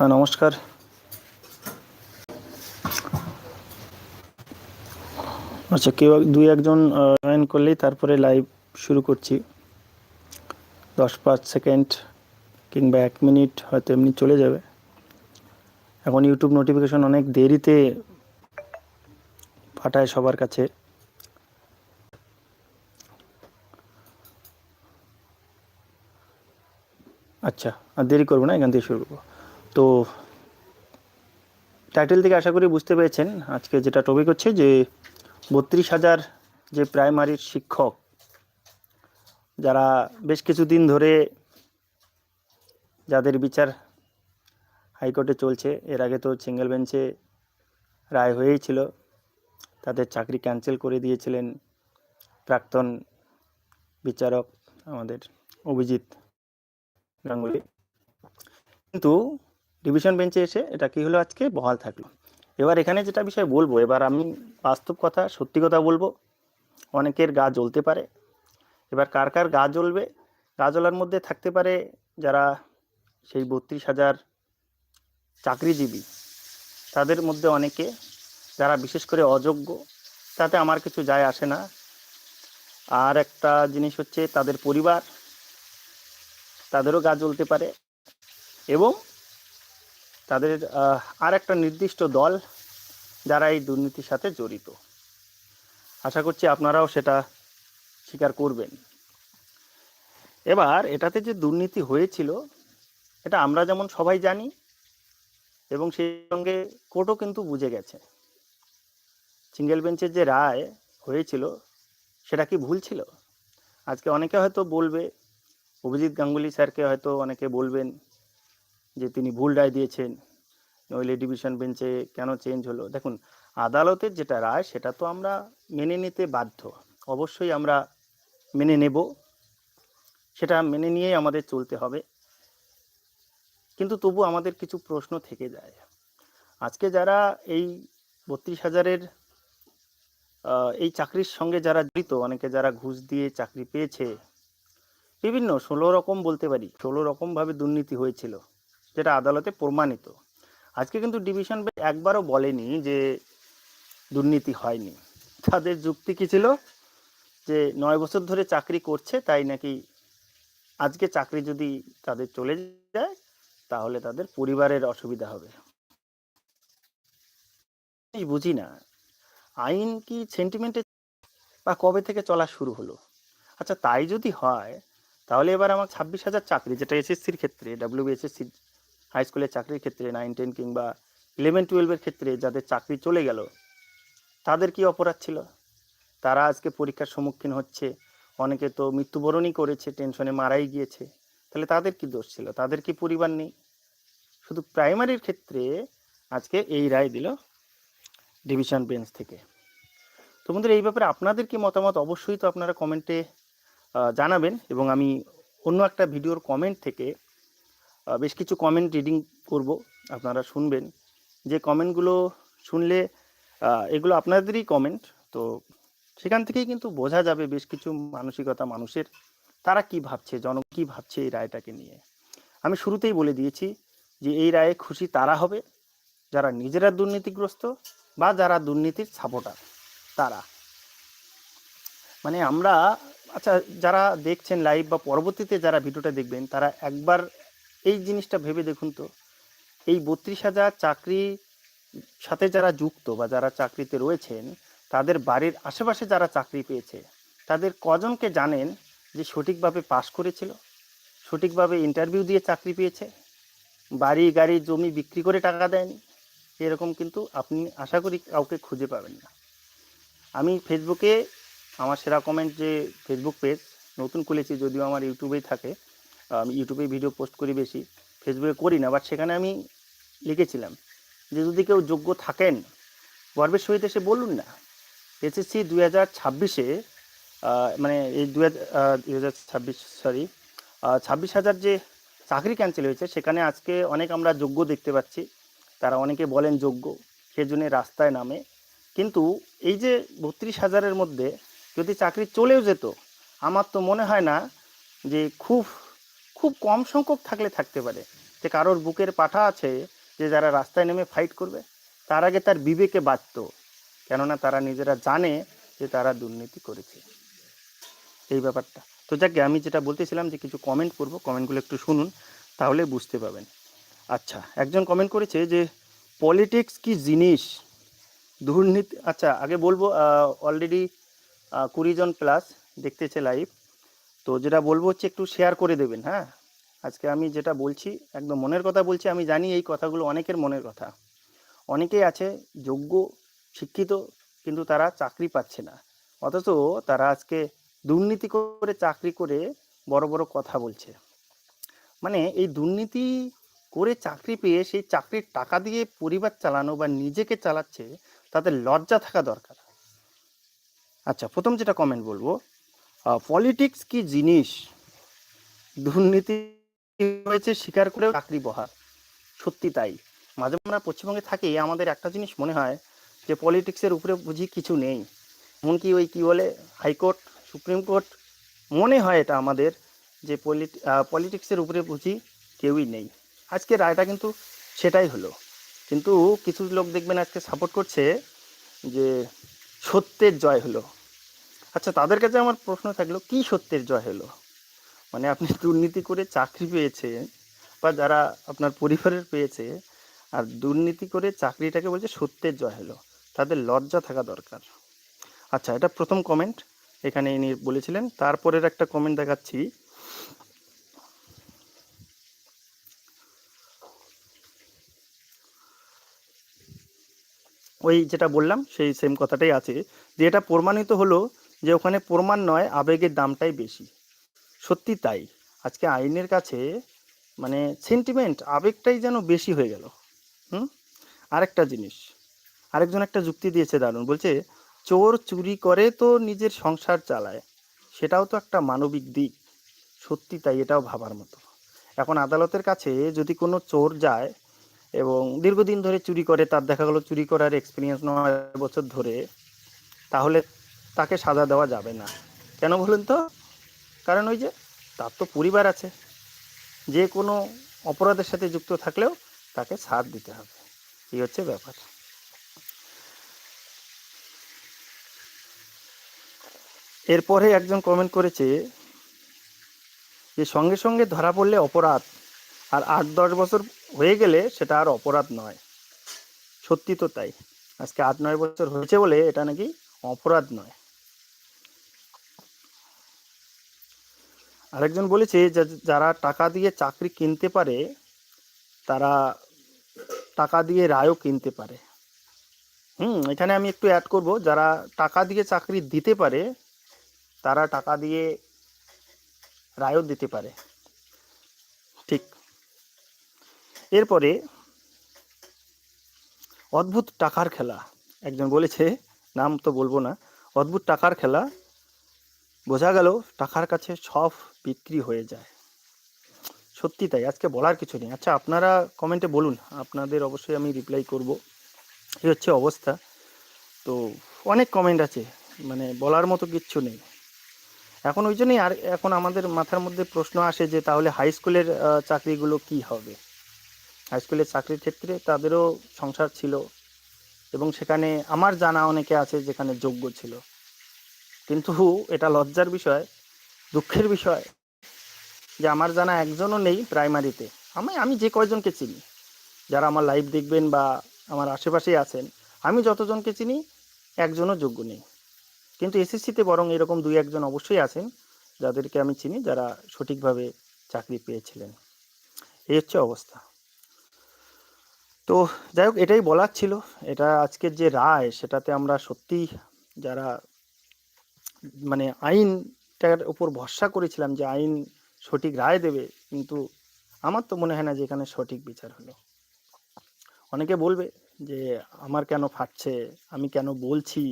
নমস্কার। আচ্ছা কেউ দুই একজন জয়েন করলেই তারপরে লাইভ শুরু করছি। দশ পাঁচ সেকেন্ড কিংবা এক মিনিট হয়তো এমনি চলে যাবে। এখন ইউটিউব নোটিফিকেশন অনেক দেরিতে পাঠায় সবার কাছে। আচ্ছা আর দেরি করব না, এখান থেকে শুরু করব। তো টাইটেল থেকে আশা করি বুঝতে পেরেছেন আজকে যেটা টপিক হচ্ছে যে বত্রিশ হাজার যে প্রাইমারির শিক্ষক, যারা বেশ কিছুদিন ধরে যাদের বিচার হাইকোর্টে চলছে, এর আগে তো সিঙ্গেল বেঞ্চে রায় হয়েই ছিল। তাদের চাকরি ক্যান্সেল করে দিয়েছিলেন প্রাক্তন বিচারক আমাদের অভিজিৎ গাঙ্গুলি। কিন্তু ডিভিশন বেঞ্চে এসে এটা কি হলো আজকে? বহাল থাকল। এবার এখানে যেটা বিষয় বলব, এবার আমি বাস্তব কথা, সত্যি কথা বলব, অনেকের গা জ্বলতে পারে। এবার কার কার গা জ্বলবে? গা জ্বলার মধ্যে থাকতে পারে যারা সেই বত্রিশ হাজার চাকরিজীবী, তাদের মধ্যে অনেকে যারা বিশেষ করে অযোগ্য, তাতে আমার কিছু যায় আসে না। আর একটা জিনিস হচ্ছে তাদের পরিবার, তাদেরও গা জ্বলতে পারে। এবং তাদের আর একটা নির্দিষ্ট দল যারা এই দুর্নীতির সাথে জড়িত। আশা করছি আপনারাও সেটা স্বীকার করবেন। এবার এটাতে যে দুর্নীতি হয়েছিল, এটা আমরা যেমন সবাই জানি, এবং সেই সঙ্গে কোর্টও কিন্তু বুঝে গেছে। সিঙ্গেল বেঞ্চের যে রায় হয়েছিল, সেটা কি ভুল ছিল? আজকে অনেকে হয়তো বলবে, অভিজিৎ গাঙ্গুলি স্যারকে হয়তো অনেকে বলবেন যে তিনি ভুল রায় দিয়েছেন, নইলে ডিভিশন বেঞ্চে কেন চেঞ্জ হলো? দেখুন, আদালতের যেটা রায়, সেটা তো আমরা মেনে নিতে বাধ্য। অবশ্যই আমরা মেনে নেব। সেটা মেনে নিয়েই আমাদের চলতে হবে। কিন্তু তবু আমাদের কিছু প্রশ্ন থেকে যায়। আজকে যারা এই বত্রিশ হাজারের এই চাকরির সঙ্গে যারা জড়িত, অনেকে যারা ঘুষ দিয়ে চাকরি পেয়েছে, বিভিন্ন ষোলো রকম বলতে পারি, ষোলো রকমভাবে দুর্নীতি হয়েছিল। যেটা আদালতে প্রমাণিত। আজকে কিন্তু ডিভিশন বেঞ্চ একবারও বলেনি যে দুর্নীতি হয়নি। তাদের যুক্তি কি ছিল? যে নয় বছর ধরে চাকরি করছে, তাই নাকি আজকে চাকরি যদি তাদের চলে যায়, তাহলে তাদের পরিবারের অসুবিধা হবে। বুঝি না। আইন কি সেন্টিমেন্টে বা কবে থেকে চলা শুরু হলো? আচ্ছা তাই যদি হয়, তাহলে এবার আমার ছাব্বিশ হাজার চাকরি, যেটা এসএসসির ক্ষেত্রে ডাব্লিউবিএসএসসি হাই স্কুলের চাকরির ক্ষেত্রে নাইন টেন কিংবা ইলেভেন টুয়েলভের ক্ষেত্রে যাদের চাকরি চলে গেল, তাদের কি অপরাধ ছিল? তারা আজকে পরীক্ষার সম্মুখীন হচ্ছে, অনেকে তো মৃত্যুবরণই করেছে টেনশনে মারাই গিয়েছে, তাহলে তাদের কি দোষ ছিল? তাদের কি পরিবার নেই? শুধু প্রাইমারির ক্ষেত্রে আজকে এই রায় দিল ডিভিশন বেঞ্চ থেকে। তো বন্ধুরা, এই ব্যাপারে আপনাদের কি মতামত অবশ্যই তো আপনারা কমেন্টে জানাবেন এবং আমি অন্য একটা ভিডিওর কমেন্ট থেকে বেশ কিছু কমেন্ট রিডিং করব, আপনারা শুনবেন। যে কমেন্টগুলো শুনলে এগুলো আপনাদেরই কমেন্ট তো সেখান থেকেই কিন্তু বোঝা যাবে বেশ কিছু মানসিকতা মানুষের, তারা কি ভাবছে জন কি ভাবছে এই রায়টাকে নিয়ে। আমি শুরুতেই বলে দিয়েছি যে এই রায়ে খুশি তারা হবে, যারা নিজেরা দুর্নীতিগ্রস্ত বা যারা দুর্নীতির সাপোর্টার তারা। মানে আমরা আচ্ছা যারা দেখছেন লাইভ বা পরবর্তীতে যারা ভিডিওটা দেখবেন, তারা একবার এই জিনিসটা ভেবে দেখুন তো। এই বত্রিশ হাজার চাকরি সাথে যারা যুক্ত বা যারা চাকরিতে রয়েছেন, তাদের বাড়ির আশেপাশে যারা চাকরি পেয়েছে, তাদের কজনকে জানেন যে সঠিকভাবে পাশ করেছিল? সঠিকভাবে ইন্টারভিউ দিয়ে চাকরি পেয়েছে? বাড়ি, গাড়ি, জমি বিক্রি করে টাকা দেয়নি? এরকম কিন্তু আপনি আশা করি কাউকে খুঁজে পাবেন না। আমি ফেসবুকে আমার সেরা কমেন্ট যে ফেসবুক পেজ নতুন খুলেছি, যদিও আমার ইউটিউবেই থাকে আমি ইউটিউবে ভিডিও পোস্ট করি বেশি ফেসবুকে করি না বাট সেখানে আমি লিখেছিলাম যে যদি কেউ যোগ্য থাকেন, গর্বের সহিত এসে বলুন না। এসএসসি দুই হাজার ছাব্বিশে মানে এই দু হাজার ছাব্বিশ সরি ছাব্বিশ হাজার যে চাকরি ক্যান্সেল হয়েছে, সেখানে আজকে অনেক আমরা যোগ্য দেখতে পাচ্ছি। তারা অনেকে বলেন যোগ্য, সেজন্য রাস্তায় নামে। কিন্তু এই যে বত্রিশ হাজারের মধ্যে যদি চাকরি চলেও যেত, আমার তো মনে হয় না যে খুব খুব কম সংখ্যক থাকলে থাকতে পারে। যে কারোর বুকের পাঠা আছে যে যারা রাস্তায় নেমে ফাইট করবে, তার আগে তার বিবেকে বাঁচত, কেননা তারা নিজেরা জানে যে তারা দুর্নীতি করেছে। এই ব্যাপারটা। তো যাকে, আমি যেটা বলতেছিলাম যে কিছু কমেন্ট করব কমেন্টগুলো একটু শুনুন, তাহলে বুঝতে পাবেন আচ্ছা একজন কমেন্ট করেছে যে পলিটিক্স কি জিনিস? দুর্নীতি আচ্ছা আগে বলব অলরেডি কুড়ি জন প্লাস দেখতেছে লাইভ তো যেটা বলব হচ্ছে একটু শেয়ার করে দেবেন হ্যাঁ? আজকে আমি যেটা বলছি, একদম মনের কথা বলছি, আমি জানি এই কথাগুলো অনেকের মনের কথা। অনেকেই আছে যোগ্য, শিক্ষিত, কিন্তু তারা চাকরি পাচ্ছে না। অথচ তারা আজকে দুর্নীতি করে চাকরি করে বড় বড় কথা বলছে। মানে এই দুর্নীতি করে চাকরি পেয়ে সেই চাকরির টাকা দিয়ে পরিবার চালানো বা নিজেকে চালাচ্ছে তাদের লজ্জা থাকা দরকার। আচ্ছা প্রথম যেটা কমেন্ট বলব পলিটিক্স কি জিনিস? দুর্নীতি হয়েছে, স্বীকার করে চাকরি বহার সত্যি তাই। মাঝে মাঝে আমরা পশ্চিমবঙ্গে থাকি, আমাদের একটা জিনিস মনে হয় যে পলিটিক্সের উপরে বুঝি কিছু নেই। এমনকি ওই কি বলে হাইকোর্ট সুপ্রিম কোর্ট মনে হয় এটা আমাদের যে পলিটি পলিটিক্সের উপরে বুঝি কেউই নেই। আজকে রায়টা কিন্তু সেটাই হলো। কিন্তু কিছু লোক দেখবেন আজকে সাপোর্ট করছে যে সত্যের জয় হলো। আচ্ছা তাদের কাছে আমার প্রশ্ন থাকল, কি সত্যের জয় হলো? মানে আপনি দুর্নীতি করে চাকরি পেয়েছেন বা যারা আপনার পরিবারের পেয়েছে, আর দুর্নীতি করে চাকরিটাকে বলছে সত্যের জয় হলো, তাদের লজ্জা থাকা দরকার। আচ্ছা এটা প্রথম কমেন্ট এখানে ইনি বলেছিলেন। তারপরের একটা কমেন্ট দেখাচ্ছি। ওই যেটা বললাম, সেই সেম কথাটাই আছে, যে এটা প্রমাণিত হলো যে ওখানে প্রমাণ নয়, আবেগের দামটাই বেশি। সত্যি তাই। আজকে আইনের কাছে মানে সেন্টিমেন্ট আবেগটাই যেন বেশি হয়ে গেল। হুম? আরেকটা জিনিস। আরেকজন একটা যুক্তি দিয়েছে দারুণ। বলছে, চোর চুরি করে তো নিজের সংসার চালায়। সেটাও তো একটা মানবিক দিক। সত্যি তাই, এটাও ভাবার মতো। এখন আদালতের কাছে যদি কোনো চোর যায় এবং দীর্ঘদিন ধরে চুরি করে, তার দেখা গেলো চুরি করার এক্সপিরিয়েন্স নয় বছর ধরে, তাহলে তাকে সাজা দেওয়া যাবে না। কেন বলুন তো? কারণ ওই যে তার তো পরিবার আছে। যে কোনো অপরাধের সাথে যুক্ত থাকলেও তাকে সাথ দিতে হবে। এই হচ্ছে ব্যাপার। এরপরে একজন কমেন্ট করেছে যে, সঙ্গে সঙ্গে ধরা পড়লে অপরাধ। আর আট দশ বছর হয়ে গেলে সেটা আর অপরাধ নয়। সত্যি তো তাই। আজকে আট নয় বছর হয়েছে বলে এটা নাকি অপরাধ নয়। আরেকজন বলেছে যারা টাকা দিয়ে চাকরি কিনতে পারে, তারা টাকা দিয়ে রায়ও কিনতে পারে। হুম, এখানে আমি একটু অ্যাড করব, যারা টাকা দিয়ে চাকরি দিতে পারে, তারা টাকা দিয়ে রায়ও দিতে পারে। ঠিক। এরপরে অদ্ভুত টাকার খেলা। একজন বলেছে, নাম তো বলব না, অদ্ভুত টাকার খেলা। বোঝা গেল টাকার কাছে সব বিক্রি হয়ে যায়। সত্যি তাই, আজকে বলার কিছু নেই। আচ্ছা আপনারা কমেন্টে বলুন, আপনাদের অবশ্যই আমি রিপ্লাই করব। এই হচ্ছে অবস্থা। তো অনেক কমেন্ট আছে মানে বলার মতো কিচ্ছু নেই। এখন ওই জন্যই আর এখন আমাদের মাথার মধ্যে প্রশ্ন আসে যে তাহলে হাই স্কুলের চাকরিগুলো কি হবে? হাই স্কুলের চাকরির ক্ষেত্রে তাদেরও সংসার ছিল এবং সেখানে আমার জানা অনেকে আছে যেখানে যোগ্য ছিল। কিন্তু এটা লজ্জার বিষয় দুঃখের বিষয় যে আমার জানা একজনও নেই প্রাইমারিতে। আমি আমি যে কয়জনকে চিনি, যারা আমার লাইভ দেখবেন বা আমার আশেপাশেই আছেন, আমি যতজনকে চিনি, একজনও যোগ্য নেই। কিন্তু এসএসসিতে বরং এরকম দুই, একজন অবশ্যই আছেন, যাদেরকে আমি চিনি, যারা সঠিকভাবে চাকরি পেয়েছিলেন। এই হচ্ছে অবস্থা। তো যাই হোক, এটাই বলার ছিল। এটা আজকের যে রায়, সেটাতে আমরা সত্যি যারা মানে আইনটার উপর ভরসা করেছিলাম যে আইন সঠিক রায় দেবে, কিন্তু আমার তো মনে হয় না যে এখানে সঠিক বিচার হলো। অনেকে বলবে যে আমার কেন ফাটছে, আমি কেন বলছি?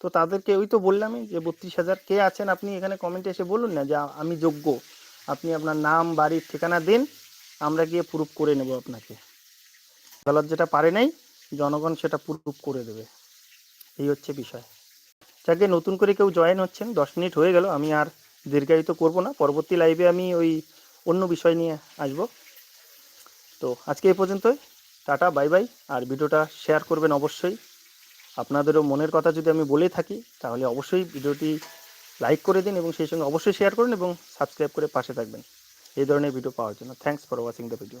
তো তাদেরকে ওই তো বললামই যে বত্রিশ হাজার কে আছেন আপনি এখানে কমেন্টে এসে বলুন না যে আমি যোগ্য। আপনি আপনার নাম, বাড়ির ঠিকানা দিন, আমরা গিয়ে প্রুফ করে নেব আপনাকে। আদালত যেটা পারে নাই, জনগণ সেটা প্রুফ করে দেবে। এই হচ্ছে বিষয়। যাকে নতুন করে কেউ জয়েন হচ্ছেন, দশ মিনিট হয়ে গেল, আমি আর দীর্ঘায়িত করব না। পরবর্তী লাইভে আমি ওই অন্য বিষয় নিয়ে আসব। তো আজকে এই পর্যন্তই। টাটা বাই বাই আর ভিডিওটা শেয়ার করবেন অবশ্যই। আপনাদেরও মনের কথা যদি আমি বলে থাকি, তাহলে অবশ্যই ভিডিওটি লাইক করে দিন এবং সেই সঙ্গে অবশ্যই শেয়ার করুন এবং সাবস্ক্রাইব করে পাশে থাকবেন। এই ধরনের ভিডিও পাওয়ার জন্য। Thanks for watching the video